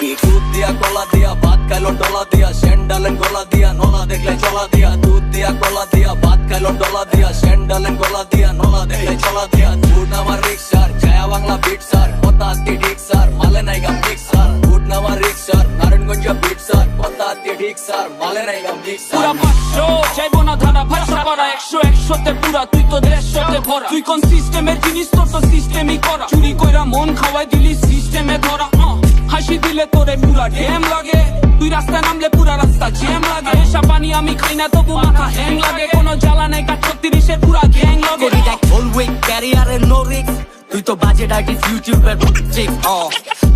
Bit দুধ দিয়া কলা দিয়া ভাত খাইলো ডলা দিয়া, স্যান্ডালেন গলা দিয়া, নলা দেখলে চলা দিয়া। দুধ দিয়া কলা দিয়া ভাত খাইলো ডলা দিয়া, স্যান্ডালেন গলা দিয়া, নলা দেখলে চলা দিয়া। দুধ আমার রিক্সার ছায়া বাংলা বিট স্যার কথা আত্মি ঠিক স্যার মালে নাই গাম ঠিক স্যার দুধ নামার রিক্সার নারায়ণগঞ্জ বিট স্যার কথা আত্মি ঠিক স্যার মালে নাই গাম ঠিক স্যার চাইব না ধারা ভাষা করা, একশো, একশোতে পুরা, তুই তো দেড়শোতে ভরা। তুই কোন সিস্টেমের জিনিস, তোর তো সিস্টেমই করা। চুরি কইরা মন খাওয়াই দিলি সিস্টেমে ধরা। হাসি দিলে তোরে পুরা ড্যাম লাগে। তুই রাস্তায় নামলে পুরা রাস্তা জ্যাম লাগে। এসা পানি আমি খাই না, তবু মাথা হ্যাং লাগে। কোনো জ্বালা নাই কাজ ছত্রিশের পুরা গ্যাং লাগে। দেখ ফুল উইক ক্যারিয়ারে নো তুই তো বাজেট আর্টিস্ট ইউটিউবের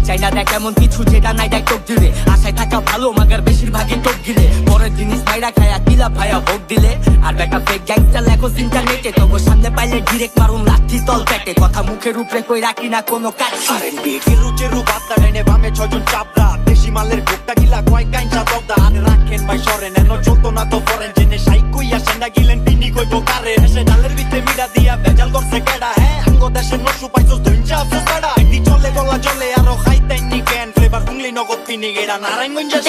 চাই না দেখ এমন কিছু যেটা নাই, দেখ টোপ দিলে আশায় থাকা ভালো, মাগার বেশিরভাগই টোপ গিলে পরের জিনিস মাইরা খায়া, কিলা ভাইয়া ভোগ দিলে। আর বেটা ফেক গ্যাংস্টার লেখো ইন্টারনেটে তবু সামনে পাইলে ডিরেক্ট মারুন লাঠি তল পেটে। কথা মুখের উপরে কই রাখি না কোনো কাজ। চেরু চেরু বাত্তা ডাইনে বামে ছজন চাপড়া। দেশি মালের ভোগটা গিলা কয় কাইঞ্চা দবদা আরে রাখেন ভাই সরেন এন চলতো না তো ফরেন জেনে সাই কইয়া সেন্ডা গিলেন পিনি কইব কারে। এসে ডালের ভিতরে মিডা দিয়া ভেজাল করছে কেডা। হ্যাঁ আঙ্গ দেশে নসু পাইছস ধইঞ্চা বেড়া। একদি চলে গলা চলে আরও খাইতেন নি কেন। ফ্লেভার হুংলি নগদ পিনি গেড়া নারায়ণগঞ্জের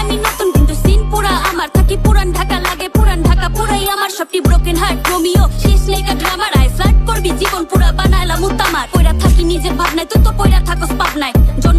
আমি নতুন কিন্তু সিন পুরা আমার। থাকি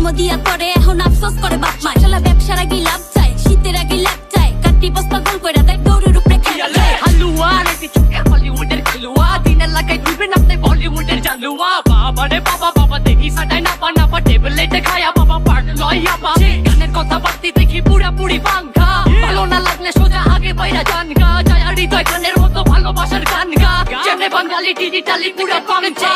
জন্ম দিয়া করে এখন আফসোস করে বাপ মায় চলা ব্যবসার আগে লাভ চাই শীতের আগে লাভ চাই কাটি বস্তা গোল কইরা দেখ দৌড়ের উপরে খেলা হালুয়া নাকি চোখে হলিউডের খেলুয়া। দিনের লাগাই দিবেন আপনি বলিউডের জালুয়া। বাবা রে বাবা বাবা দেখি সাটাই না পা না পা টেবলেটে খায়া বাবা পার্ট লইয়া পা গানের কথা বাড়তি দেখি পুরা পুরি পাঙ্খা ভালো না লাগলে সোজা আগে বাইরা জান গা যায় হৃদয় গানের মতো ভালোবাসার গান গা যেমনে বাঙালি ডিজিটালি পুরা পাঙ্খা